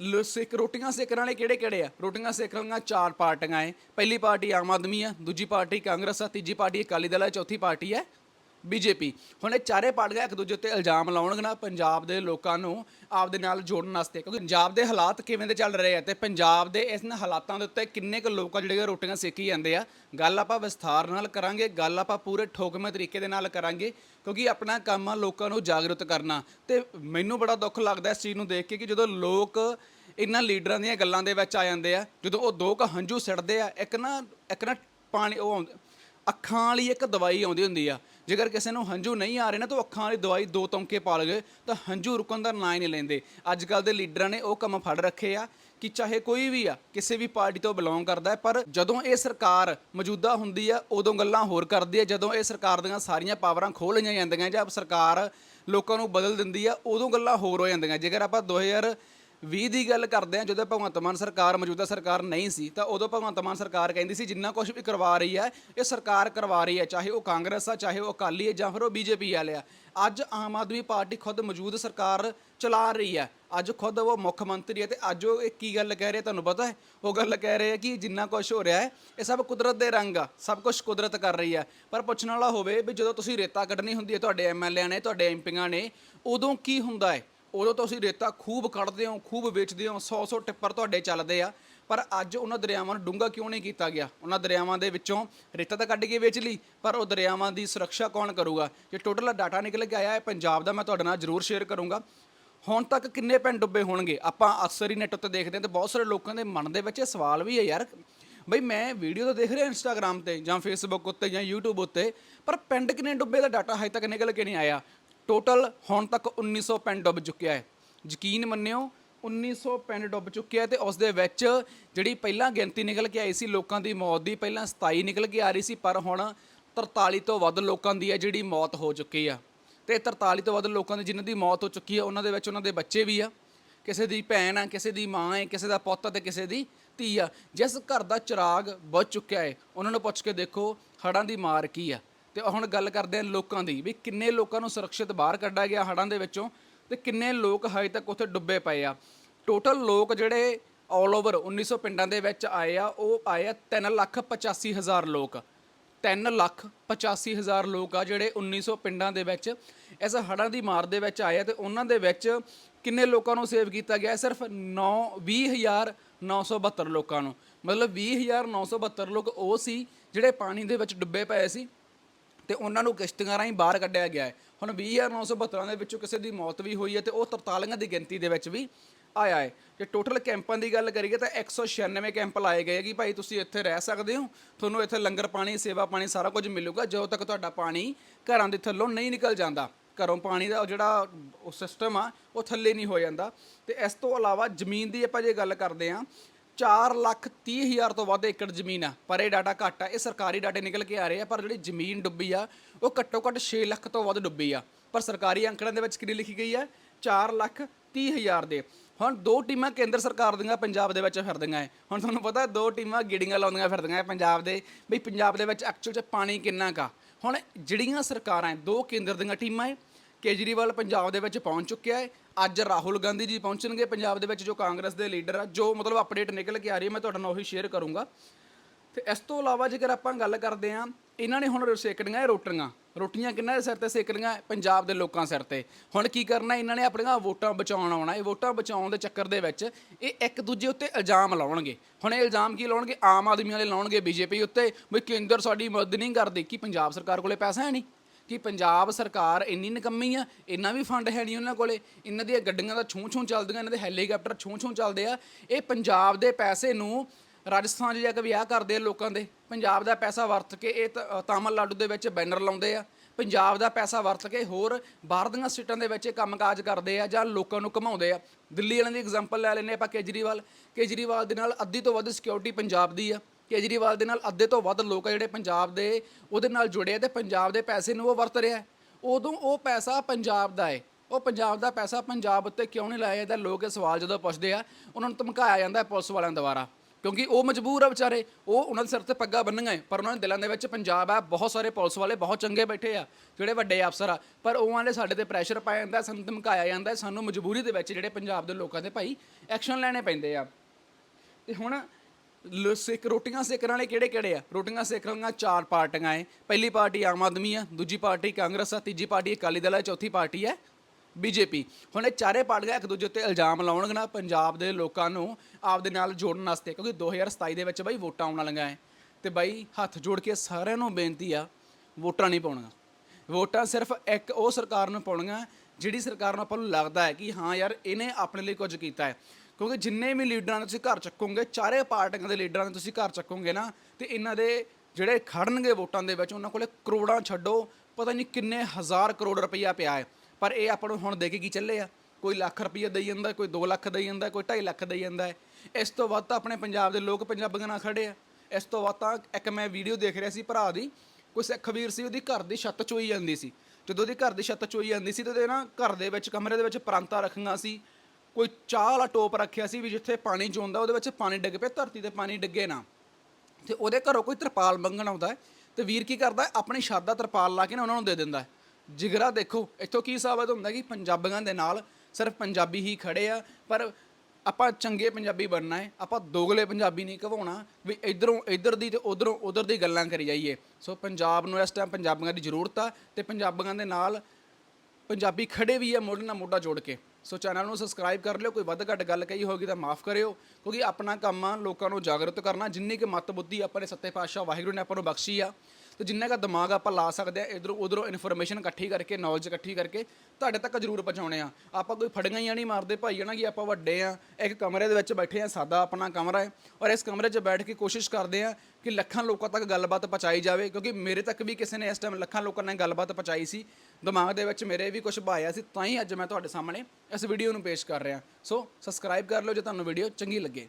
ਲ- ਸਿੱਖ, ਰੋਟੀਆਂ ਸੇਕਣ ਵਾਲੇ ਕਿਹੜੇ ਕਿਹੜੇ ਆ? ਰੋਟੀਆਂ ਸੇਕਣ ਵਾਲੀਆਂ ਚਾਰ ਪਾਰਟੀਆਂ ਐ। ਪਹਿਲੀ ਪਾਰਟੀ ਆਮ ਆਦਮੀ ਆ, ਦੂਜੀ ਪਾਰਟੀ ਕਾਂਗਰਸ ਆ, ਤੀਜੀ ਪਾਰਟੀ ਅਕਾਲੀ ਦਲ ਆ, ਚੌਥੀ ਪਾਰਟੀ ਹੈ ਬੀਜੇਪੀ। ਹੁਣ ਇਹ ਚਾਰੇ ਪਾਰਟੀਆਂ ਇੱਕ ਦੂਜੇ ਉੱਤੇ ਇਲਜ਼ਾਮ ਲਾਉਣਗੇ ਨਾ, ਪੰਜਾਬ ਦੇ ਲੋਕਾਂ ਨੂੰ ਆਪਦੇ ਨਾਲ ਜੋੜਨ ਵਾਸਤੇ। ਕਿਉਂਕਿ ਪੰਜਾਬ ਦੇ ਹਾਲਾਤ ਕਿਵੇਂ ਦੇ ਚੱਲ ਰਹੇ ਆ ਤੇ ਪੰਜਾਬ ਦੇ ਇਸ ਹਾਲਾਤਾਂ ਦੇ ਉੱਤੇ ਕਿੰਨੇ ਕੁ ਲੋਕ ਆ ਜਿਹੜੇ ਰੋਟੀਆਂ ਸੇਕੀ ਜਾਂਦੇ ਆ। ਗੱਲ ਆਪਾਂ ਵਿਸਥਾਰ ਨਾਲ ਕਰਾਂਗੇ, ਗੱਲ ਆਪਾਂ ਪੂਰੇ ਠੋਕਵੇਂ ਤਰੀਕੇ ਦੇ ਨਾਲ ਕਰਾਂਗੇ, ਕਿਉਂਕਿ ਆਪਣਾ ਕੰਮ ਆ ਲੋਕਾਂ ਨੂੰ ਜਾਗਰੂਕ ਕਰਨਾ। ਤੇ ਮੈਨੂੰ ਬੜਾ ਦੁੱਖ ਲੱਗਦਾ ਇਸ ਚੀਜ਼ ਨੂੰ ਦੇਖ ਕੇ ਕਿ ਜਦੋਂ ਲੋਕ ਇਹਨਾਂ ਲੀਡਰਾਂ ਦੀਆਂ ਗੱਲਾਂ ਦੇ ਵਿੱਚ ਆ ਜਾਂਦੇ ਆ, ਜਦੋਂ ਉਹ ਦੋ ਕ ਹੰਝੂ ਸਿੱਟਦੇ ਆ, ਇੱਕ ਨਾ ਇੱਕ ਨਾ ਪਾਣੀ ਉਹ ਆਉਂਦਾ- ਅੱਖਾਂ ਵਾਲੀ ਇੱਕ ਦਵਾਈ ਆਉਂਦੀ ਹੁੰਦੀ ਆ। ਜੇਕਰ ਕਿਸੇ ਨੂੰ ਹੰਝੂ ਨਹੀਂ ਆ ਰਹੇ ਨਾ, ਤਾਂ ਉਹ ਅੱਖਾਂ ਵਾਲੀ ਦਵਾਈ ਦੋ ਤੌਂਕੇ ਪਾ ਲਗੇ ਤਾਂ ਹੰਝੂ ਰੁਕਣ ਦਾ ਨਾਂ ਹੀ ਨਹੀਂ ਲੈਂਦੇ। ਅੱਜ ਕੱਲ ਦੇ ਲੀਡਰਾਂ ਨੇ ਉਹ ਕੰਮ ਫੜ ਰੱਖੇ ਆ ਕਿ ਚਾਹੇ ਕੋਈ ਵੀ ਆ, ਕਿਸੇ ਵੀ ਪਾਰਟੀ ਤੋਂ ਬਿਲੋਂਗ ਕਰਦਾ ਹੈ, ਪਰ ਜਦੋਂ ਇਹ ਸਰਕਾਰ ਮੌਜੂਦਾ ਹੁੰਦੀ ਆ, ਉਦੋਂ ਗੱਲਾਂ ਹੋਰ ਕਰਦੀ ਆ। ਜਦੋਂ ਇਹ ਸਰਕਾਰ ਦੀਆਂ ਸਾਰੀਆਂ ਪਾਵਰਾਂ ਖੋਹ ਲਈਆਂ ਜਾਂਦੀਆਂ ਜਾਂ ਸਰਕਾਰ ਲੋਕਾਂ ਨੂੰ ਬਦਲ ਦਿੰਦੀ ਆ, ਉਦੋਂ ਗੱਲਾਂ ਹੋਰ ਹੋ ਜਾਂਦੀਆਂ। ਜੇਕਰ ਆਪਾਂ 2000 20 ਦੀ ਗੱਲ ਕਰਦੇ ਆ ਜਦੋਂ ਭਗਵੰਤ ਮਾਨ ਸਰਕਾਰ ਮੌਜੂਦਾ ਸਰਕਾਰ ਨਹੀਂ ਸੀ, ਤਾਂ ਉਦੋਂ ਭਗਵੰਤ ਮਾਨ ਸਰਕਾਰ ਕਹਿੰਦੀ ਸੀ, ਜਿੰਨਾ ਕੁਝ ਵੀ ਕਰਵਾ ਰਹੀ ਹੈ, ਇਹ ਸਰਕਾਰ ਕਰਵਾ ਰਹੀ ਹੈ, ਚਾਹੇ ਉਹ ਕਾਂਗਰਸ ਆ, ਚਾਹੇ ਉਹ ਅਕਾਲੀ ਹੈ, ਜਾਂ ਫਿਰ ਉਹ ਬੀਜੇਪੀ ਵਾਲੇ ਆ। ਅੱਜ ਆਮ ਆਦਮੀ ਪਾਰਟੀ ਖੁਦ ਮੌਜੂਦ ਸਰਕਾਰ ਚਲਾ ਰਹੀ ਹੈ। ਅੱਜ ਖੁਦ ਉਹ ਮੁੱਖ ਮੰਤਰੀ ਹੈ ਤੇ ਅੱਜ ਉਹ ਇਹ ਕੀ ਗੱਲ ਕਹਿ ਰਹੇ ਤੁਹਾਨੂੰ ਪਤਾ ਹੈ? ਉਹ ਗੱਲ ਕਹਿ ਰਹੇ ਆ ਕਿ ਜਿੰਨਾ ਕੁਝ ਹੋ ਰਿਹਾ ਹੈ, ਇਹ ਸਭ ਕੁਦਰਤ ਦੇ ਰੰਗ ਆ, ਸਭ ਕੁਝ ਕੁਦਰਤ ਕਰ ਰਹੀ ਹੈ। ਪਰ ਪੁੱਛਣ ਵਾਲਾ ਹੋਵੇ ਵੀ ਜਦੋਂ ਤੁਸੀਂ ਰੇਤਾ ਕੱਢਣੀ ਹੁੰਦੀ ਹੈ, ਤੁਹਾਡੇ ਐਮਐਲਏ ਨੇ, ਤੁਹਾਡੇ ਐਮਪੀਆਂ ਨੇ, ਉਦੋਂ ਕੀ ਹੁੰਦਾ ਹੈ? ਉਦੋਂ ਤੁਸੀਂ ਰੇਤਾ ਖੂਬ ਕੱਢਦੇ ਹੋ, ਖੂਬ ਵੇਚਦੇ ਹੋ 100-100 ਟਿੱਪਰ ਤੁਹਾਡੇ ਚੱਲਦੇ ਆ। ਪਰ ਅੱਜ ਉਹਨਾਂ ਦਰਿਆਵਾਂ ਨੂੰ ਡੂੰਘਾ ਕਿਉਂ ਨਹੀਂ ਕੀਤਾ ਗਿਆ? ਉਹਨਾਂ ਦਰਿਆਵਾਂ ਦੇ ਵਿੱਚੋਂ ਰੇਤਾ ਤਾਂ ਕੱਢ ਕੇ ਵੇਚ ਲਈ, ਪਰ ਉਹ ਦਰਿਆਵਾਂ ਦੀ ਸੁਰੱਖਿਆ ਕੌਣ ਕਰੂਗਾ? ਜੇ ਟੋਟਲ ਡਾਟਾ ਨਿਕਲ ਕੇ ਆਇਆ ਹੈ, ਪੰਜਾਬ ਦਾ ਮੈਂ ਤੁਹਾਡੇ ਨਾਲ ਜ਼ਰੂਰ ਸ਼ੇਅਰ ਕਰੂੰਗਾ। ਹੁਣ ਤੱਕ ਕਿੰਨੇ ਪਿੰਡ ਡੁੱਬੇ ਹੋਣਗੇ? ਆਪਾਂ ਅਕਸਰ ਹੀ ਨੈਟ ਉੱਤੇ ਦੇਖਦੇ ਹਾਂ ਤੇ ਬਹੁਤ ਸਾਰੇ ਲੋਕਾਂ ਦੇ ਮਨ ਦੇ ਵਿੱਚ ਇਹ ਸਵਾਲ ਵੀ ਹੈ ਯਾਰ, ਬਈ ਮੈਂ ਵੀਡੀਓ ਤਾਂ ਦੇਖ ਰਿਹਾ ਇੰਸਟਾਗ੍ਰam ਤੇ ਜਾਂ ਫੇਸਬੁੱਕ ਉੱਤੇ ਜਾਂ YouTube ਉੱਤੇ, ਪਰ ਪਿੰਡ ਕਿੰਨੇ ਡੁੱਬੇ ਦਾ ਡਾਟਾ ਹਜੇ ਤੱਕ ਨਿਕਲ ਕੇ ਨਹੀਂ ਆਇਆ। ਟੋਟਲ ਹੁਣ ਤੱਕ 1900 ਪਿੰਡ ਡੁੱਬ ਚੁੱਕਿਆ ਹੈ। ਯਕੀਨ ਮੰਨਿਓ 1900 ਪਿੰਡ ਡੁੱਬ ਚੁੱਕਿਆ ਤੇ ਉਸ ਦੇ ਵਿੱਚ ਜਿਹੜੀ ਪਹਿਲਾਂ ਗਿਣਤੀ ਨਿਕਲ ਕੇ ਆਈ ਸੀ ਲੋਕਾਂ ਦੀ ਮੌਤ ਦੀ, ਪਹਿਲਾਂ 27 ਨਿਕਲ ਕੇ ਆ ਰਹੀ ਸੀ, ਪਰ ਹੁਣ 43 ਤੋਂ ਵੱਧ ਲੋਕਾਂ ਦੀ ਹੈ ਜਿਹੜੀ ਮੌਤ ਹੋ ਚੁੱਕੀ ਆ। ਤੇ 43 ਤੋਂ ਵੱਧ ਲੋਕਾਂ ਦੀ ਜਿਨ੍ਹਾਂ ਦੀ ਮੌਤ ਹੋ ਚੁੱਕੀ ਆ, ਉਹਨਾਂ ਦੇ ਵਿੱਚ ਉਹਨਾਂ ਦੇ ਬੱਚੇ ਵੀ ਆ। ਕਿਸੇ ਦੀ ਭੈਣ ਆ, ਕਿਸੇ ਦੀ ਮਾਂ ਹੈ ਕਿਸੇ ਦਾ ਪੁੱਤ ਤੇ ਕਿਸੇ ਦੀ ਧੀ ਆ। ਜਿਸ ਘਰ ਦਾ ਚਿਰਾਗ ਬੁੱਝ ਚੁੱਕਿਆ ਹੈ ਉਹਨਾਂ ਨੂੰ ਪੁੱਛ ਕੇ ਦੇਖੋ ਹੜਾਂ ਦੀ ਮਾਰ ਕੀ ਆ। ਤੇ ਹੁਣ ਗੱਲ ਕਰਦੇ ਆ ਲੋਕਾਂ ਦੀ, ਵੀ ਕਿੰਨੇ ਲੋਕਾਂ ਨੂੰ ਸੁਰੱਖਿਅਤ ਬਾਹਰ ਕੱਢਿਆ ਗਿਆ ਹੜ੍ਹਾਂ ਦੇ ਵਿੱਚੋਂ ਤੇ ਕਿੰਨੇ ਲੋਕ ਹਜੇ ਤੱਕ ਉੱਥੇ ਡੁੱਬੇ ਪਏ ਆ। ਟੋਟਲ ਲੋਕ ਜਿਹੜੇ ਆਲ ਓਵਰ 1900 ਪਿੰਡਾਂ ਦੇ ਵਿੱਚ ਆਏ ਆ, ਉਹ ਆਏ ਆ 3 ਲੱਖ 85 ਹਜ਼ਾਰ ਲੋਕ। 3 ਲੱਖ 85 ਹਜ਼ਾਰ ਲੋਕ ਆ ਜਿਹੜੇ 1900 ਪਿੰਡਾਂ ਦੇ ਵਿੱਚ ਇਸ ਹੜ੍ਹਾਂ ਦੀ ਮਾਰ ਦੇ ਵਿੱਚ ਆਏ ਆ ਤੇ ਉਹਨਾਂ ਦੇ ਵਿੱਚ ਕਿੰਨੇ ਲੋਕਾਂ ਨੂੰ ਸੇਵ ਕੀਤਾ ਗਿਆ? ਹੈ? ਸਿਰਫ 9 20972 ਲੋਕਾਂ ਨੂੰ। ਮਤਲਬ 20972 ਲੋਕ ਉਹ ਸੀ ਜਿਹੜੇ ਪਾਣੀ ਦੇ ਵਿੱਚ ਡੁੱਬੇ ਪਏ ਸੀ। ਤੇ ਉਹਨਾਂ ਨੂੰ ਕਿਸ਼ਤੀਆਂ ਰਾਹੀਂ ਬਾਹਰ ਕੱਢਿਆ ਗਿਆ ਹੈ। ਹੁਣ 20972 ਦੇ ਵਿੱਚੋਂ ਕਿਸੇ ਦੀ ਮੌਤ ਵੀ ਹੋਈ ਹੈ ਤੇ ਉਹ 43 ਦੀ ਗਿਣਤੀ ਦੇ ਵਿੱਚ ਵੀ ਆਇਆ ਹੈ। ਜੇ ਟੋਟਲ ਕੈਂਪਾਂ ਦੀ ਗੱਲ ਕਰੀਏ ਤਾਂ 196 ਕੈਂਪ ਲਾਏ ਗਏ ਕਿ ਭਾਈ ਤੁਸੀਂ ਇੱਥੇ ਰਹਿ ਸਕਦੇ ਹੋ, ਤੁਹਾਨੂੰ ਇੱਥੇ ਲੰਗਰ ਪਾਣੀ, ਸੇਵਾ ਪਾਣੀ ਸਾਰਾ ਕੁਝ ਮਿਲੂਗਾ, ਜਦੋਂ ਤੱਕ ਤੁਹਾਡਾ ਪਾਣੀ ਘਰਾਂ ਦੇ ਥੱਲੋਂ ਨਹੀਂ ਨਿਕਲ ਜਾਂਦਾ। ਘਰੋਂ ਪਾਣੀ ਦਾ ਜਿਹੜਾ ਉਹ ਸਿਸਟਮ ਆ, ਉਹ ਥੱਲੇ ਨਹੀਂ ਹੋ ਜਾਂਦਾ। ਤੇ ਇਸ ਤੋਂ ਇਲਾਵਾ ਜ਼ਮੀਨ ਦੀ ਆਪਾਂ ਜੇ ਗੱਲ ਕਰਦੇ ਆ 4 ਲੱਖ 30 ਹਜ਼ਾਰ ਤੋਂ ਵੱਧ ਏਕੜ ਜ਼ਮੀਨ ਆ। ਪਰ ਇਹ ਡਾਟਾ ਘੱਟ ਆ। ਇਹ ਸਰਕਾਰੀ ਡਾਟੇ ਨਿਕਲ ਕੇ ਆ ਰਹੇ ਆ, ਪਰ ਜਿਹੜੀ ਜ਼ਮੀਨ ਡੁੱਬੀ ਆ, ਉਹ ਘੱਟੋ ਘੱਟ 6 ਲੱਖ ਤੋਂ ਵੱਧ ਡੁੱਬੀ ਆ। ਪਰ ਸਰਕਾਰੀ ਅੰਕੜਿਆਂ ਦੇ ਵਿੱਚ ਕਿੰਨੀ ਲਿਖੀ ਗਈ ਆ? 4 ਲੱਖ 30 ਹਜ਼ਾਰ ਦੇ। ਹੁਣ ਦੋ ਟੀਮਾਂ ਕੇਂਦਰ ਸਰਕਾਰ ਦੀਆਂ, ਪੰਜਾਬ ਦੇ ਵਿੱਚ ਫਿਰਦੀਆਂ ਐ। ਹੁਣ ਤੁਹਾਨੂੰ ਪਤਾ ਦੋ ਟੀਮਾਂ ਗਿੜੀਆਂ ਲਾਉਂਦੀਆਂ ਫਿਰਦੀਆਂ ਐ ਪੰਜਾਬ ਦੇ। ਵੀ ਪੰਜਾਬ ਦੇ ਵਿੱਚ ਐਕਚੁਅਲ 'ਚ ਪਾਣੀ ਕਿੰਨਾ ਕਾ ਹੁਣ ਜਿਹੜੀਆਂ ਸਰਕਾਰਾਂ ਐ, ਦੋ ਕੇਂਦਰ ਦੀਆਂ ਟੀਮਾਂ ਐ ਕੇਜਰੀਵਾਲ ਪੰਜਾਬ ਦੇ ਵਿੱਚ ਪਹੁੰਚ ਚੁੱਕਿਆ ਹੈ। ਅੱਜ ਰਾਹੁਲ ਗਾਂਧੀ ਜੀ ਪਹੁੰਚਣਗੇ ਪੰਜਾਬ ਦੇ ਵਿੱਚ ਜੋ ਕਾਂਗਰਸ ਦੇ ਲੀਡਰ ਆ, ਜੋ ਮਤਲਬ ਅਪਡੇਟ ਨਿਕਲ ਕੇ ਆ ਰਹੀ ਹੈ, ਮੈਂ ਤੁਹਾਡੇ ਨਾਲ ਉਹੀ ਸ਼ੇਅਰ ਕਰੂੰਗਾ। ਤੇ ਇਸ ਤੋਂ ਇਲਾਵਾ ਜੇਕਰ ਆਪਾਂ ਗੱਲ ਕਰਦੇ ਆ ਇਹਨਾਂ ਨੇ ਹੁਣ ਸੇਕਣੀਆਂ ਇਹ ਰੋਟੀਆਂ। ਰੋਟੀਆਂ ਕਿੰਨਾਂ ਦੇ ਸਿਰ ਤੇ ਸੇਕਣੀਆਂ? ਪੰਜਾਬ ਦੇ ਲੋਕਾਂ ਸਿਰ ਤੇ। ਹੁਣ ਕੀ ਕਰਨਾ, ਇਹਨਾਂ ਨੇ ਆਪਣੀਆਂ ਵੋਟਾਂ ਬਚਾਉਣ ਆਉਣਾ। ਇਹ ਵੋਟਾਂ ਬਚਾਉਣ ਦੇ ਚੱਕਰ ਦੇ ਵਿੱਚ ਇਹ ਇੱਕ ਦੂਜੇ ਉੱਤੇ ਇਲਜ਼ਾਮ ਲਾਉਣਗੇ। ਹੁਣ ਇਹ ਇਲਜ਼ਾਮ ਕੀ ਲਾਉਣਗੇ? ਆਮ ਆਦਮੀ ਵਾਲੇ ਲਾਉਣਗੇ ਬੀਜੇਪੀ ਉੱਤੇ, ਵੀ ਕੇਂਦਰ ਸਾਡੀ ਮਦਦ ਨਹੀਂ ਕਰਦੀ। ਕਿ ਪੰਜਾਬ ਸਰਕਾਰ ਕੋਲੇ ਪੈਸਾ ਹੈ ਨਹੀਂ? ਕਿ ਪੰਜਾਬ ਸਰਕਾਰ ਇੰਨੀ ਨਿਕੰਮੀ ਆ, ਇੰਨਾ ਵੀ ਫੰਡ ਹੈ ਨਹੀਂ ਉਹਨਾਂ ਕੋਲੇ। ਇਹਨਾਂ ਦੀਆਂ ਗੱਡੀਆਂ ਦਾ ਛੂੰ ਛੂੰ ਚੱਲਦੀਆਂ, ਇਹਨਾਂ ਦੇ ਹੈਲੀਕਾਪਟਰ ਛੂੰ ਛੂੰ ਚੱਲਦੇ ਆ। ਇਹ ਪੰਜਾਬ ਦੇ ਪੈਸੇ ਨੂੰ ਰਾਜਸਥਾਨ 'ਚ ਜਾ ਕੇ ਵਿਆਹ ਕਰਦੇ ਆ ਲੋਕਾਂ ਦੇ। ਪੰਜਾਬ ਦਾ ਪੈਸਾ ਵਰਤ ਕੇ ਇਹ ਤਾਮਿਲਨਾਡੂ ਦੇ ਵਿੱਚ ਬੈਨਰ ਲਾਉਂਦੇ ਆ। ਪੰਜਾਬ ਦਾ ਪੈਸਾ ਵਰਤ ਕੇ ਹੋਰ ਬਾਹਰ ਦੀਆਂ ਸਟੇਟਾਂ ਦੇ ਵਿੱਚ ਇਹ ਕੰਮਕਾਜ ਕਰਦੇ ਆ ਜਾਂ ਲੋਕਾਂ ਨੂੰ ਘਮਾਉਂਦੇ ਆ। ਦਿੱਲੀ ਵਾਲਿਆਂ ਦੀ ਐਗਜ਼ਾਮਪਲ ਲੈ ਲੈਂਦੇ ਆਪਾਂ ਕੇਜਰੀਵਾਲ। ਕੇਜਰੀਵਾਲ ਦੇ ਨਾਲ ਅੱਧੀ ਤੋਂ ਵੱਧ ਸਿਕਿਉਰਿਟੀ ਪੰਜਾਬ ਦੀ ਆ। ਕੇਜਰੀਵਾਲ ਦੇ ਨਾਲ ਅੱਧੇ ਤੋਂ ਵੱਧ ਲੋਕ ਆ ਜਿਹੜੇ ਪੰਜਾਬ ਦੇ, ਉਹਦੇ ਨਾਲ ਜੁੜੇ ਆ ਤੇ ਪੰਜਾਬ ਦੇ ਪੈਸੇ ਨੂੰ ਉਹ ਵਰਤ ਰਿਹਾ ਉਦੋਂ ਉਹ ਪੈਸਾ ਪੰਜਾਬ ਦਾ ਹੈ। ਉਹ ਪੰਜਾਬ ਦਾ ਪੈਸਾ ਪੰਜਾਬ ਉੱਤੇ ਕਿਉਂ ਨਹੀਂ ਲਾਇਆ ਜਾਂਦਾ? ਲੋਕ ਇਹ ਸਵਾਲ ਜਦੋਂ ਪੁੱਛਦੇ ਆ, ਉਹਨਾਂ ਨੂੰ ਧਮਕਾਇਆ ਜਾਂਦਾ ਪੁਲਿਸ ਵਾਲਿਆਂ ਦੁਆਰਾ। ਕਿਉਂਕਿ ਉਹ ਮਜਬੂਰ ਆ ਵਿਚਾਰੇ, ਉਹ ਉਹਨਾਂ ਦੇ ਸਿਰ ਤੇ ਪੱਗਾ ਬੰਨਣਗੇ ਪਰ ਉਹਨਾਂ ਦੇ ਦਿਲਾਂ ਦੇ ਵਿੱਚ ਪੰਜਾਬ ਆ, ਬਹੁਤ ਸਾਰੇ ਪੁਲਿਸ ਵਾਲੇ ਬਹੁਤ ਚੰਗੇ ਬੈਠੇ ਆ, ਜਿਹੜੇ ਵੱਡੇ ਅਫਸਰ ਆ। ਪਰ ਉਹਨਾਂ ਦੇ ਸਾਡੇ ਤੇ ਪ੍ਰੈਸ਼ਰ ਪਾਇਆ ਜਾਂਦਾ, ਸਾਨੂੰ ਧਮਕਾਇਆ ਜਾਂਦਾ, ਸਾਨੂੰ ਮਜਬੂਰੀ ਦੇ ਵਿੱਚ ਜਿਹੜੇ ਪੰਜਾਬ ਦੇ ਲੋਕਾਂ ਦੇ ਭਾਈ ਐਕਸ਼ਨ ਲੈਣੇ ਪੈਂਦੇ ਆ। ਤੇ ਹੁਣ ਲ- ਸਿੱਖ, ਰੋਟੀਆਂ ਸੇਕਣ ਵਾਲੇ ਕਿਹੜੇ ਕਿਹੜੇ ਆ? ਰੋਟੀਆਂ ਸੇਕਣ ਵਾਲੀਆਂ ਚਾਰ ਪਾਰਟੀਆਂ ਏ ਪਹਿਲੀ ਪਾਰਟੀ ਆਮ ਆਦਮੀ ਆ, ਦੂਜੀ ਪਾਰਟੀ ਕਾਂਗਰਸ ਆ, ਤੀਜੀ ਪਾਰਟੀ ਅਕਾਲੀ ਦਲ ਆ, ਚੌਥੀ ਪਾਰਟੀ ਹੈ ਬੀਜੇਪੀ। ਹੁਣ ਇਹ ਚਾਰੇ ਪਾਰਟੀਆਂ ਇੱਕ ਦੂਜੇ ਉੱਤੇ ਇਲਜ਼ਾਮ ਲਾਉਣਗੇ ਨਾ, ਪੰਜਾਬ ਦੇ ਲੋਕਾਂ ਨੂੰ ਆਪਦੇ ਨਾਲ ਜੋੜਨ ਵਾਸਤੇ, ਕਿਉਂਕਿ 2027 ਦੇ ਵਿੱਚ ਬਾਈ ਵੋਟਾਂ ਆਉਣ ਵਾਲੀਆਂ ਏ ਤੇ ਬਾਈ ਹੱਥ ਜੋੜ ਕੇ ਸਾਰਿਆਂ ਨੂੰ ਬੇਨਤੀ ਆ, ਵੋਟਾਂ ਨਹੀਂ ਪਾਉਣੀਆਂ। ਵੋਟਾਂ ਸਿਰਫ ਇੱਕ ਉਹ ਸਰਕਾਰ ਨੂੰ ਪਾਉਣੀਆਂ, ਜਿਹੜੀ ਸਰਕਾਰ ਨੂੰ ਆਪਾਂ ਨੂੰ ਲੱਗਦਾ ਹੈ ਕਿ ਹਾਂ ਯਾਰ, ਇਹਨੇ ਆਪਣੇ ਲਈ ਕੁਝ ਕੀਤਾ ਹੈ। ਕਿਉਂਕਿ ਜਿੰਨੇ ਵੀ ਲੀਡਰਾਂ ਨੂੰ ਤੁਸੀਂ ਘਰ ਚੱਕੋਗੇ, ਚਾਰੇ ਪਾਰਟੀਆਂ ਦੇ ਲੀਡਰਾਂ ਨੂੰ ਤੁਸੀਂ ਘਰ ਚੱਕੋਗੇ ਨਾ, ਤੇ ਇਹਨਾਂ ਦੇ ਜਿਹੜੇ ਖੜਨਗੇ ਵੋਟਾਂ ਦੇ ਵਿੱਚ, ਉਹਨਾਂ ਕੋਲੇ ਕਰੋੜਾਂ ਛੱਡੋ, ਪਤਾ ਨਹੀਂ ਕਿੰਨੇ ਹਜ਼ਾਰ ਕਰੋੜ ਰੁਪਈਆ ਪਿਆ ਹੈ। ਪਰ ਇਹ ਆਪਾਂ ਨੂੰ ਹੁਣ ਦੇ ਕੇ ਕੀ ਚੱਲੇ ਆ? ਕੋਈ ਲੱਖ ਰੁਪਈਆ ਦੇਈ ਜਾਂਦਾ ਕੋਈ 2 ਲੱਖ ਦੇਈ ਜਾਂਦਾ ਕੋਈ 2.5 ਲੱਖ ਦੇਈ ਜਾਂਦਾ ਹੈ। ਇਸ ਤੋਂ ਵੱਧ ਤਾਂ ਆਪਣੇ ਪੰਜਾਬ ਦੇ ਲੋਕ ਪੰਜਾਬੀਆਂ ਨਾਲ ਖੜੇ ਆ। ਇਸ ਤੋਂ ਵੱਧ ਤਾਂ ਇੱਕ ਮੈਂ ਵੀਡੀਓ ਦੇਖ ਰਿਹਾ ਸੀ ਭਰਾ ਦੀ, ਕੋਈ ਸਿੱਖ ਵੀਰ ਸੀ, ਉਹਦੀ ਘਰ ਦੀ ਛੱਤ ਚੋਈ ਜਾਂਦੀ ਸੀ। ਜਦੋਂ ਉਹਦੀ ਘਰ ਦੀ ਛੱਤ ਚੋਈ ਜਾਂਦੀ ਸੀ, ਤੇ ਉਹਦੇ ਨਾ ਘਰ ਦੇ ਵਿੱਚ, ਕਮਰੇ ਦੇ ਵਿੱਚ ਪ੍ਰਾਂਤਾਂ ਰੱਖੀਆਂ ਸੀ। ਕੋਈ ਚਾਹ ਵਾਲਾ ਟੋਪ ਰੱਖਿਆ ਸੀ ਵੀ ਜਿੱਥੇ ਪਾਣੀ ਚੋਂਦਾ ਉਹਦੇ ਵਿੱਚ ਪਾਣੀ ਡਿੱਗ ਪਿਆ, ਧਰਤੀ ਤੇ ਪਾਣੀ ਡਿੱਗੇ ਨਾ। ਤੇ ਉਹਦੇ ਘਰੋਂ ਕੋਈ ਤਰਪਾਲ ਮੰਗਣ ਆਉਂਦਾ ਹੈ, ਤੇ ਵੀਰ ਕੀ ਕਰਦਾ ਆਪਣੀ ਛੱਤ ਦਾ ਤਰਪਾਲ ਲਾ ਕੇ ਨਾ ਉਹਨਾਂ ਨੂੰ ਦੇ ਦਿੰਦਾ ਜਿਗਰਾ ਦੇਖੋ, ਇੱਥੋਂ ਕੀ ਸਾਬਤ ਹੁੰਦਾ ਕਿ ਪੰਜਾਬੀਆਂ ਦੇ ਨਾਲ ਸਿਰਫ ਪੰਜਾਬੀ ਹੀ ਖੜੇ ਆ, ਪਰ ਆਪਾਂ ਚੰਗੇ ਪੰਜਾਬੀ ਬਣਨਾ ਹੈ, ਆਪਾਂ ਦੋਗਲੇ ਪੰਜਾਬੀ ਨਹੀਂ ਕਹਾਉਣਾ ਵੀ ਇਧਰੋਂ ਇਧਰ ਦੀ ਤੇ ਉਧਰੋਂ ਉਧਰ ਦੀ ਗੱਲਾਂ ਕਰੀ ਜਾਈਏ। ਸੋ ਪੰਜਾਬ ਨੂੰ ਇਸ ਟਾਈਮ ਪੰਜਾਬੀਆਂ ਦੀ ਜ਼ਰੂਰਤ ਆ, ਤੇ ਪੰਜਾਬੀਆਂ ਦੇ ਨਾਲ ਪੰਜਾਬੀ ਖੜੇ ਵੀ ਆ ਮੋਢੇ ਨਾਲ ਮੋਢਾ ਜੋੜ ਕੇ। ਸੋ ਚੈਨਲ ਨੂੰ ਸਬਸਕ੍ਰਾਈਬ ਕਰ ਲਿਓ, ਕੋਈ ਵੱਧ ਘੱਟ ਗੱਲ ਕਹੀ ਹੋਗੀ ਤਾਂ ਮਾਫ ਕਰਿਓ, ਕਿਉਂਕਿ ਆਪਣਾ ਕੰਮ ਆ, ਲੋਕਾਂ ਨੂੰ ਜਾਗਰੂਕ ਕਰਨਾ, ਜਿੰਨੀ ਕਿ ਮਤ ਬੁੱਧੀ ਆਪਾਂ ਨੇ ਸੱਤੇ ਪਾਤਸ਼ਾਹ ਵਾਹਿਗੁਰੂ ਨੇ ਆਪਾਂ ਨੂੰ ਬਖਸ਼ੀ ਆ। ਤੇ ਜਿੰਨਾ ਕੁ ਦਿਮਾਗ ਆਪਾਂ ਲਾ ਸਕਦੇ ਆ, ਇਧਰੋਂ ਉਧਰੋਂ ਇਨਫੋਰਮੇਸ਼ਨ ਇਕੱਠੀ ਕਰਕੇ ਨੌਲੇਜ ਇਕੱਠੀ ਕਰਕੇ, ਤੁਹਾਡੇ ਤੱਕ ਜ਼ਰੂਰ ਪਹੁੰਚਾਉਣੇ ਆ। ਆਪਾਂ ਕੋਈ ਫੜੀਆਂ ਹੀ ਨਹੀਂ ਮਾਰਦੇ ਭਾਈ ਨਾ ਕਿ ਆਪਾਂ ਵੱਡੇ ਆ, ਇੱਕ ਕਮਰੇ ਦੇ ਵਿੱਚ ਬੈਠੇ ਆ, ਸਾਦਾ ਆਪਣਾ ਕਮਰਾ ਹੈ। ਔਰ ਇਸ ਕਮਰੇ 'ਚ ਬੈਠ ਕੇ ਕੋਸ਼ਿਸ਼ ਕਰਦੇ ਆ ਕਿ ਲੱਖਾਂ ਲੋਕਾਂ ਤੱਕ ਗੱਲਬਾਤ ਪਹੁੰਚਾਈ ਜਾਵੇ, ਕਿਉਂਕਿ ਮੇਰੇ ਤੱਕ ਵੀ ਕਿਸੇ ਨੇ ਇਸ ਟਾਈਮ ਲੱਖਾਂ ਲੋਕਾਂ ਨੇ ਗੱਲਬਾਤ ਪਹੁੰਚਾਈ ਸੀ। ਦਿਮਾਗ ਦੇ ਵਿੱਚ ਮੇਰੇ ਵੀ ਕੁਝ ਭਾਇਆ ਸੀ, ਤਾਂ ਹੀ ਅੱਜ ਮੈਂ ਤੁਹਾਡੇ ਸਾਹਮਣੇ ਇਸ ਵੀਡੀਓ ਨੂੰ ਪੇਸ਼ ਕਰ ਰਿਹਾ। ਸੋ ਸਬਸਕ੍ਰਾਈਬ ਕਰ ਲਓ ਜੇ ਤੁਹਾਨੂੰ ਵੀਡੀਓ ਚੰਗੀ ਲੱਗੇ।